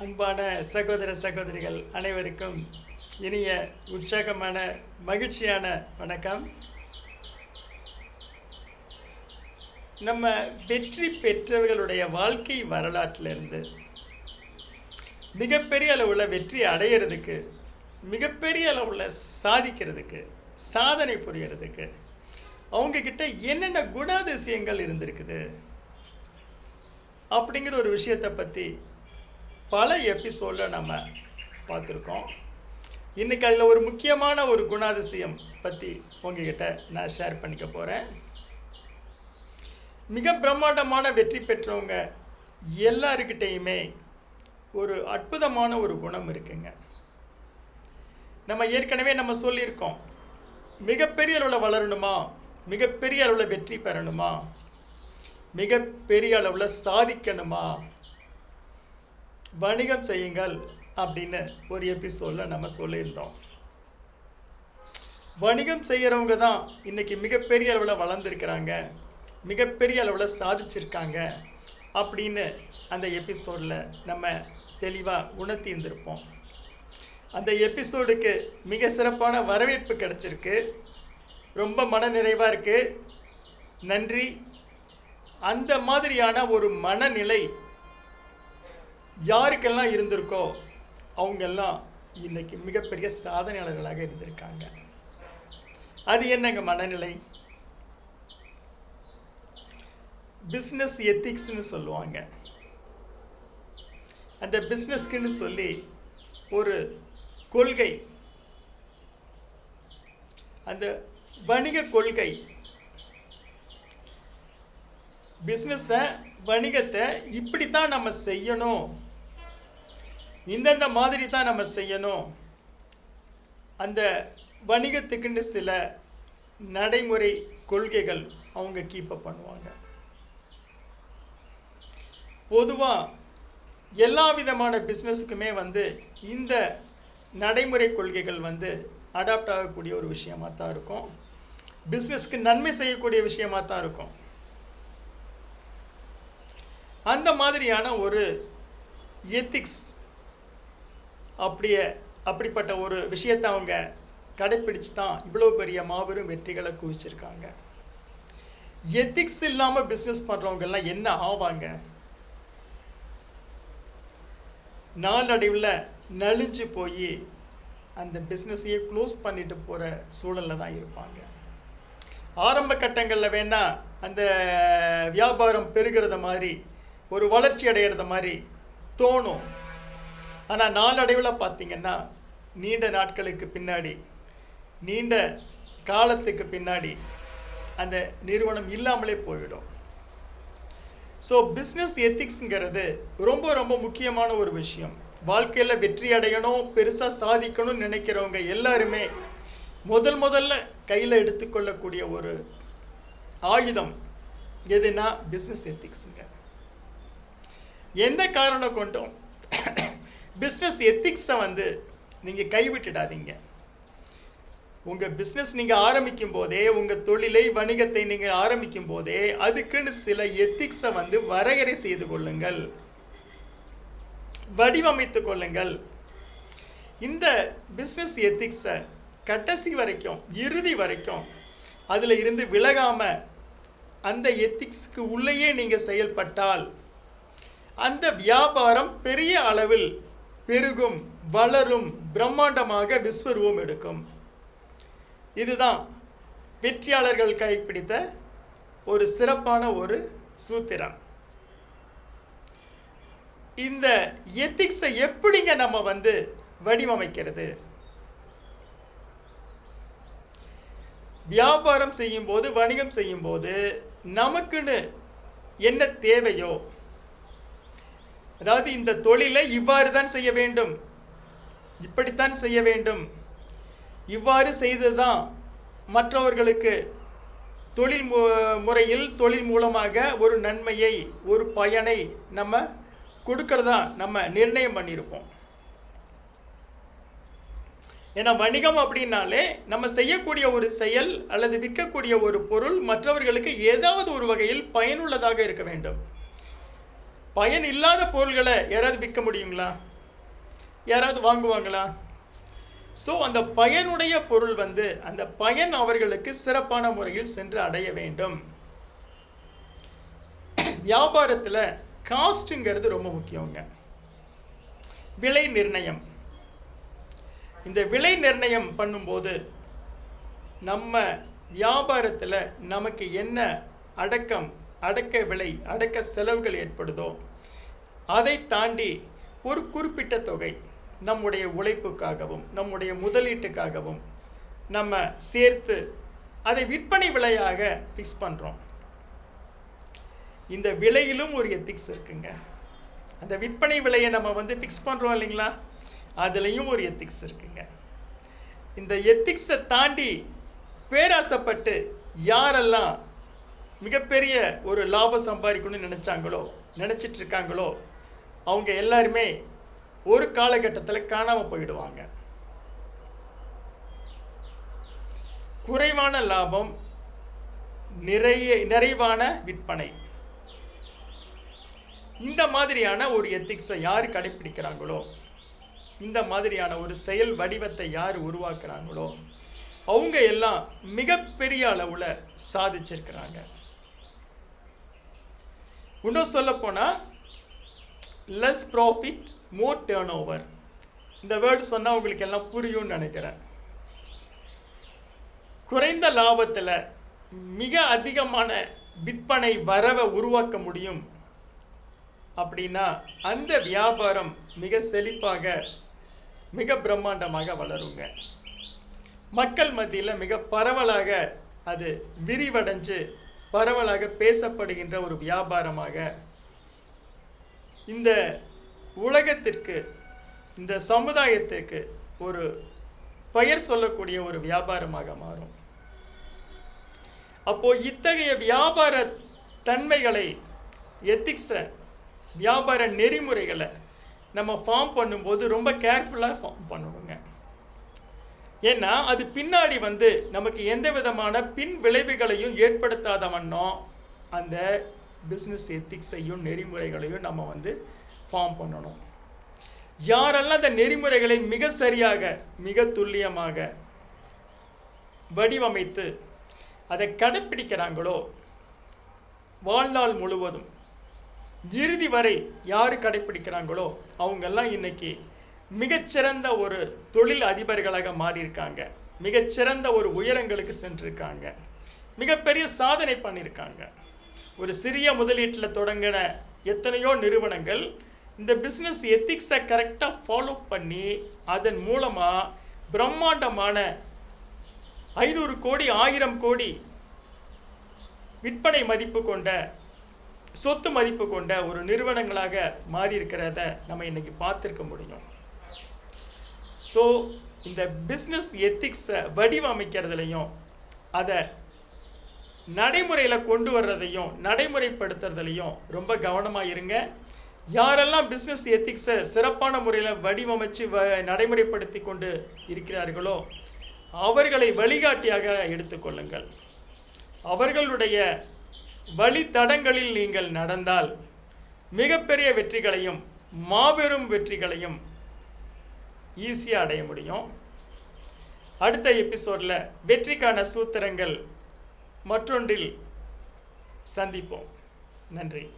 அன்பான சகோதர சகோதரிகள் அனைவருக்கும் இனிய உற்சாகமான மகிழ்ச்சியான வணக்கம். நம்ம வெற்றி பெற்றவர்களுடைய வாழ்க்கை வரலாற்றிலிருந்து மிகப்பெரிய அளவில் வெற்றி அடையிறதுக்கு மிகப்பெரிய அளவில் சாதிக்கிறதுக்கு சாதனை புரியறதுக்கு அவங்கக்கிட்ட என்னென்ன குணாதிசயங்கள் இருந்திருக்குது அப்படிங்கிற ஒரு விஷயத்தை பற்றி பல எபிசோடில் நம்ம பார்த்துருக்கோம். இன்றைக்கி அதில் ஒரு முக்கியமான ஒரு குணாதிசயம் பற்றி உங்ககிட்ட நான் ஷேர் பண்ணிக்க போகிறேன் மிக பிரம்மாண்டமான வெற்றி பெற்றவங்க எல்லாருக்கிட்டேயுமே ஒரு அற்புதமான ஒரு குணம் இருக்குங்க. நம்ம ஏற்கனவே நம்ம சொல்லியிருக்கோம். மிகப்பெரிய அளவில் வளரணுமா? மிகப்பெரிய அளவில் வெற்றி பெறணுமா? மிகப்பெரிய அளவில் சாதிக்கணுமா? வணிகம் செய்யுங்கள் அப்படின்னு ஒரு எபிசோடில் நம்ம சொல்லியிருந்தோம். வணிகம் செய்கிறவங்க தான் இன்றைக்கி மிகப்பெரிய அளவில் வளர்ந்துருக்கிறாங்க மிகப்பெரிய அளவில் சாதிச்சிருக்காங்க அப்படின்னு அந்த எபிசோடில் நம்ம தெளிவாக உணர்த்தி இருந்திருப்போம் அந்த எபிசோடுக்கு மிக சிறப்பான வரவேற்பு கிடச்சிருக்கு. ரொம்ப மன நிறைவாக இருக்குது நன்றி. அந்த மாதிரியான ஒரு மனநிலை யாருக்கெல்லாம் இருந்திருக்கோ அவங்கெல்லாம் இன்றைக்கி மிகப்பெரிய சாதனையாளர்களாக இருந்திருக்காங்க. அது என்னங்க மனநிலை? பிஸ்னஸ் எத்திக்ஸ்னு சொல்லுவாங்க. அந்த பிஸ்னஸ்க்குன்னு சொல்லி ஒரு கொள்கை. அந்த வணிக கொள்கை. பிஸ்னஸை வணிகத்தை இப்படி தான் நம்ம செய்யணும். இந்தந்த மாதிரி தான் நம்ம செய்யணும். அந்த வணிகத்துக்குன்னு சில நடைமுறை கொள்கைகள் அவங்க கீப்பப் பண்ணுவாங்க. பொதுவாக எல்லா விதமான பிஸ்னஸுக்குமே வந்து இந்த நடைமுறை கொள்கைகள் வந்து அடாப்ட் ஆகக்கூடிய ஒரு விஷயமாக தான் இருக்கும். பிஸ்னஸ்க்கு நன்மை செய்யக்கூடிய விஷயமாக தான் இருக்கும். அந்த மாதிரியான ஒரு எத்திக்ஸ் அப்படியே அப்படிப்பட்ட ஒரு விஷயத்தை அவங்க கடைப்பிடிச்சு தான் இவ்வளோ பெரிய மாபெரும் வெற்றிகளை குவிச்சிருக்காங்க. எத்திக்ஸ் இல்லாமல் பிஸ்னஸ் பண்ணுறவங்கெல்லாம் என்ன ஆவாங்க? நாளடைவில் நலிஞ்சு போய் அந்த பிஸ்னஸையே க்ளோஸ் பண்ணிட்டு போகிற சூழலில் தான் இருப்பாங்க. ஆரம்ப கட்டங்களில் வேணால் அந்த வியாபாரம் பெருகிறத மாதிரி ஒரு வளர்ச்சி அடைகிறத மாதிரி தோணும். ஆனால் நாளடைவில் பார்த்தீங்கன்னா நீண்ட நாட்களுக்கு பின்னாடி நீண்ட காலத்துக்கு பின்னாடி அந்த நிறுவனம் இல்லாமலே போயிடும் ஸோ பிஸ்னஸ் எத்திக்ஸுங்கிறது ரொம்ப ரொம்ப முக்கியமான ஒரு விஷயம். வாழ்க்கையில் வெற்றி அடையணும் பெருசாக சாதிக்கணும்னு நினைக்கிறவங்க எல்லாருமே முதல் முதல்ல கையில் எடுத்துக்கொள்ளக்கூடிய ஒரு ஆயுதம் எதுனா பிஸ்னஸ் எத்திக்ஸுங்க எந்த காரணம் கொண்டும் பிஸ்னஸ் எத்திக்ஸை வந்து நீங்கள் கைவிட்டுடாதீங்க. உங்கள் பிஸ்னஸ் நீங்கள் ஆரம்பிக்கும் போதே உங்கள் தொழிலை வணிகத்தை நீங்கள் ஆரம்பிக்கும் போதே அதுக்குன்னு சில எத்திக்ஸை வந்து வரையறை செய்து கொள்ளுங்கள். வடிவமைத்து கொள்ளுங்கள். இந்த பிஸ்னஸ் எத்திக்ஸை கடைசி வரைக்கும் இறுதி வரைக்கும் அதில் இருந்து விலகாமல் அந்த எத்திக்ஸுக்கு உள்ளேயே நீங்கள் செயல்பட்டால் அந்த வியாபாரம் பெரிய அளவில் பெருகும் வளரும் பிரம்மாண்டமாக விஸ்வரூபம் எடுக்கும். இதுதான் வெற்றியாளர்கள் கைப்பிடித்த ஒரு சிறப்பான ஒரு சூத்திரம். இந்த எத்திக்ஸை எப்படிங்க நம்ம வந்து வடிவமைக்கிறது? வியாபாரம் செய்யும்போது வணிகம் செய்யும்போது நமக்குன்னு என்ன தேவையோ அதாவது இந்த தொழிலை இவ்வாறு தான் செய்ய வேண்டும். இப்படித்தான் செய்ய வேண்டும். இவ்வாறு செய்துதான் மற்றவர்களுக்கு தொழில் மு முறையில் தொழில் மூலமாக ஒரு நன்மையை ஒரு பயனை நம்ம கொடுக்கறதா நம்ம நிர்ணயம் பண்ணியிருப்போம். ஏன்னா வணிகம் அப்படின்னாலே நம்ம செய்யக்கூடிய ஒரு செயல் அல்லது விற்கக்கூடிய ஒரு பொருள் மற்றவர்களுக்கு ஏதாவது ஒரு வகையில் பயனுள்ளதாக இருக்க வேண்டும். பயன் இல்லாத பொருள்களை யாராவது விற்க முடியுங்களா? யாராவது வாங்குவாங்களா? ஸோ அந்த பயனுடைய பொருள் வந்து அந்த பயன் அவர்களுக்கு சிறப்பான முறையில் சென்று அடைய வேண்டும். வியாபாரத்தில் காஸ்ட்டுங்கிறது ரொம்ப முக்கியங்க. விலை நிர்ணயம். இந்த விலை நிர்ணயம் பண்ணும்போது நம்ம வியாபாரத்தில் நமக்கு என்ன அடக்கம் அடக்க விலை அடக்க செலவுகள் ஏற்படுதோ அதை தாண்டி ஒரு குறிப்பிட்ட தொகை நம்முடைய உழைப்புக்காகவும் நம்முடைய முதலீட்டுக்காகவும் நம்ம சேர்த்து அதை விற்பனை விலையாக ஃபிக்ஸ் பண்ணுறோம் இந்த விலையிலும் ஒரு எத்திக்ஸ் இருக்குங்க. அந்த விற்பனை விலையை நம்ம வந்து ஃபிக்ஸ் பண்ணுறோம் இல்லைங்களா? அதுலேயும் ஒரு எத்திக்ஸ் இருக்குங்க. இந்த எத்திக்ஸை தாண்டி பேராசைப்பட்டு யாரெல்லாம் மிகப்பெரிய ஒரு லாபம் சம்பாதிக்கணும்னு நினச்சாங்களோ நினச்சிட்டு இருக்காங்களோ அவங்க எல்லாருமே ஒரு காலகட்டத்தில் காணாமல் போயிடுவாங்க. குறைவான லாபம் நிறைய நிறைவான விற்பனை. இந்த மாதிரியான ஒரு எத்திக்ஸை யார் கடைப்பிடிக்கிறாங்களோ இந்த மாதிரியான ஒரு செயல் வடிவத்தை யார் உருவாக்குறாங்களோ அவங்க எல்லாம் மிகப்பெரிய அளவில் சாதிச்சிருக்கிறாங்க. இன்னும் சொல்லப்போனால் less profit more turnover இந்த வேர்டு சொன்னால் உங்களுக்கு எல்லாம் புரியும்னு நினைக்கிறேன். குறைந்த லாபத்தில் மிக அதிகமான விற்பனை வரவை உருவாக்க முடியும் அப்படின்னா அந்த வியாபாரம் மிக செழிப்பாக மிக பிரம்மாண்டமாக வளருங்க. மக்கள் மத்தியில் மிக பரவலாக அது விரிவடைஞ்சு பரவலாக பேசப்படுகின்ற ஒரு வியாபாரமாக இந்த உலகத்திற்கு இந்த சமுதாயத்துக்கு ஒரு பெயர் சொல்லக்கூடிய ஒரு வியாபாரமாக மாறும். அப்போ இத்தகைய வியாபார தன்மைகளை எத்திக்ஸை வியாபார நெறிமுறைகளை நம்ம ஃபார்ம் பண்ணும்போது ரொம்ப கேர்ஃபுல்லாக ஃபார்ம் பண்ணணுங்க. ஏன்னா அது பின்னாடி வந்து நமக்கு எந்த விதமான பின் விளைவுகளையும் ஏற்படுத்தாத வண்ணம் அந்த பிஸ்னஸ் எத்திக்ஸையும் நெறிமுறைகளையும் நம்ம வந்து ஃபார்ம் பண்ணணும். யாரெல்லாம் அந்த நெறிமுறைகளை மிக சரியாக மிக துல்லியமாக வடிவமைத்து அதை கடைப்பிடிக்கிறாங்களோ வாழ்நாள் முழுவதும் இறுதி வரை யார் கடைப்பிடிக்கிறாங்களோ அவங்கெல்லாம் இன்னைக்கு மிகச்சிறந்த ஒரு தொழில் அதிபர்களாக மாறியிருக்காங்க. மிகச்சிறந்த ஒரு உயரங்களுக்கு சென்றிருக்காங்க. மிகப்பெரிய சாதனை பண்ணியிருக்காங்க. ஒரு சிறிய முதலீட்டில் தொடங்கின எத்தனையோ நிறுவனங்கள் இந்த பிஸ்னஸ் எத்திக்ஸை கரெக்டாக ஃபாலோ பண்ணி அதன் மூலமாக பிரம்மாண்டமான ஐநூறு கோடி ஆயிரம் கோடி விற்பனை மதிப்பு கொண்ட சொத்து மதிப்பு கொண்ட ஒரு நிறுவனங்களாக மாறியிருக்கிறத நம்ம இன்னைக்கு பார்த்துருக்க முடியும். ஸோ இந்த பிஸ்னஸ் எத்திக்ஸை வடிவமைக்கிறதுலையும் அதை நடைமுறையில் கொண்டு வர்றதையும் நடைமுறைப்படுத்துறதுலையும் ரொம்ப கவனமாக இருங்க. யாரெல்லாம் பிஸ்னஸ் எத்திக்ஸை சிறப்பான முறையில் வடிவமைச்சு வ நடைமுறைப்படுத்தி கொண்டு இருக்கிறார்களோ அவர்களை வழிகாட்டியாக எடுத்துக்கொள்ளுங்கள் அவர்களுடைய வழித்தடங்களில் நீங்கள் நடந்தால் மிகப்பெரிய வெற்றிகளையும் மாபெரும் வெற்றிகளையும் ஈஸியாக அடைய முடியும். அடுத்த எபிசோடில் வெற்றிக்கான சூத்திரங்கள் மற்றொன்றில் சந்திப்போம். நன்றி.